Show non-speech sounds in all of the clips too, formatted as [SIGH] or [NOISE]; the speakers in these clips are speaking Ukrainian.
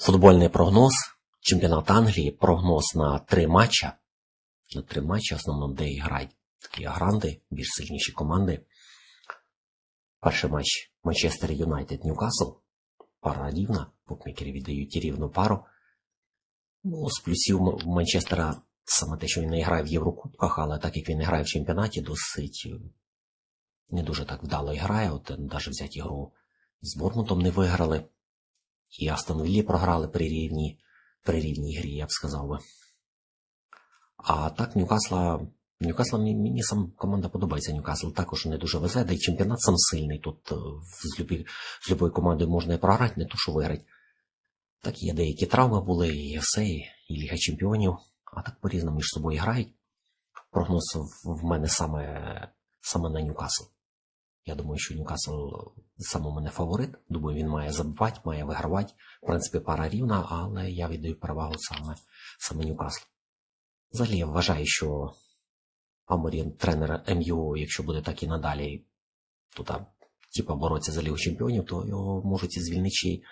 Футбольний прогноз, чемпіонат Англії, прогноз на три матча. На три матчі, основному, де і грають такі гранди, більш сильніші команди. Перший матч Манчестер Юнайтед Ньюкасл. Пара рівна. Букмекери віддають рівну пару. Ну, з плюсів Манчестера саме те, що він не грає в Єврокубках, але так як він не грає в чемпіонаті, досить е, не дуже так вдало грає. От навіть взяти ігру з Бормутом не виграли. І Астон Віллі програли при рівній, при рівній грі, я б сказав би. А так, Ньюкасла. Ньюкасла мені, сам команда подобається. Ньюкасл також не дуже везе, да й чемпіонат сам сильний. Тут е, з, любі, з любою командою можна і програти, не то що виграти. Так є деякі травми були, і все, і, Ліга Чемпіонів, а так по-різному між собою грають. Прогноз в мене саме, саме на Ньюкасл. Я думаю, що Ньюкасл саме у мене фаворит. Думаю, він має забивати, має вигравати. В принципі, пара рівна, але я віддаю перевагу саме, саме Ньюкаслу. Взагалі, я вважаю, що Аморін, тренер МЮ, якщо буде так і надалі, то там, типа, боротися за Лігу Чемпіонів, то його можуть і звільнити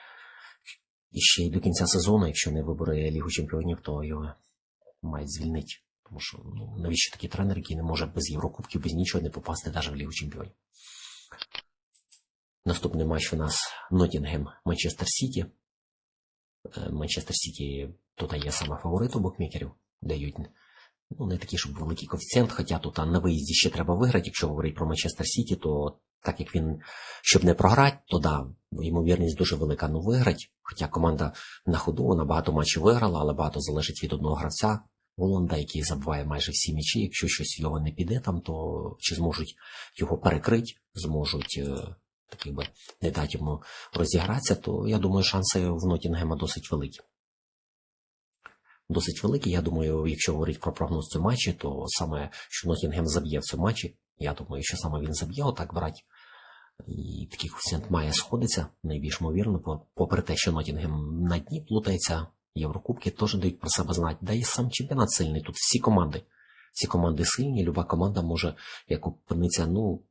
і ще й до кінця сезону, якщо не вибере Лігу Чемпіонів, то його мають звільнити. Тому що ну, навіщо такий тренер, який не може без Єврокубків, без нічого не попасти навіть в Лігу Чемпіонів. Наступний матч у нас Ноттінгем Манчестер Сіті. Е, Манчестер Сіті тут є саме фаворит у букмекерів, дають ну, не такий, щоб великий коефіцієнт, хоча тут на виїзді ще треба виграти. Якщо говорити про Манчестер Сіті, то так як він, щоб не програти, то да, ймовірність дуже велика ну виграти. Хоча команда на ходу, вона багато матчів виграла, але багато залежить від одного гравця. Волонда, який забиває майже всі м'ячі, якщо щось його не піде там, то чи зможуть його перекрити, зможуть е, якби не дати йому розігратися, то я думаю, шанси в Нотінгема досить великі. Досить великі. Я думаю, якщо говорити про прогноз цього матчі, то саме що Нотінгем заб'є в цьому матчі, я думаю, що саме він заб'є, отак брати. І такий коефіцієнт має сходитися, найбільш ймовірно, попри те, що Нотінгем на дні плутається, Єврокубки теж дають про себе знати. Да і сам чемпіонат сильний. Тут всі команди. Всі команди сильні, люба команда може як опинитися, ну,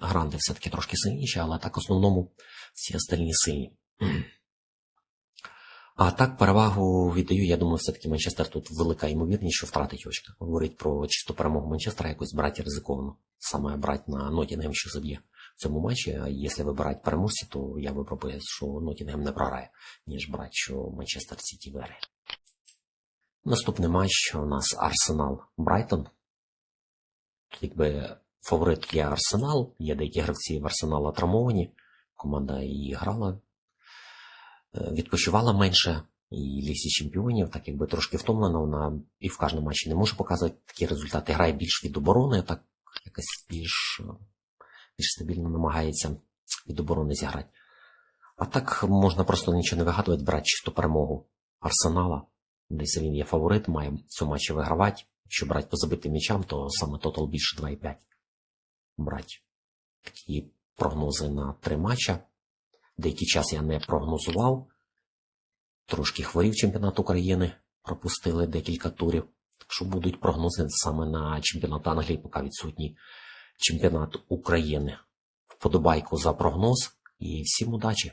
гранди все-таки трошки сильніші, але так в основному всі остальні сильні. [CLEARS THROAT] А так перевагу віддаю, я думаю, все-таки Манчестер тут велика ймовірність, що втратить очки. Говорить про чисту перемогу Манчестера якось брати ризиковано. Саме брати на Нотінгем, що заб'є в цьому матчі. А якщо вибирати переможці, то я би, що Нотінгем не програє, ніж брати, що Манчестер Сіті виграє. Наступний матч у нас Арсенал Брайтон. Якби фаворит є Арсенал, є деякі гравці в Арсенала травмовані. Команда і грала, е, відпочивала менше, і лісі чемпіонів, так якби трошки втомлена, вона і в кожному матчі не може показувати такі результати. Грає більш від оборони, так якось більш, е, більш стабільно намагається від оборони зіграти. А так можна просто нічого не вигадувати, брати чисту перемогу Арсенала. Десь він є фаворит, має в цьому матчі вигравати. Якщо брати по забитим м'ячам, то саме тотал більше 2,5 брати. Такі прогнози на три матча. Деякий час я не прогнозував. Трошки хворів чемпіонат України, пропустили декілька турів. Так що будуть прогнози саме на чемпіонат Англії, поки відсутній чемпіонат України. Вподобайку за прогноз і всім удачі!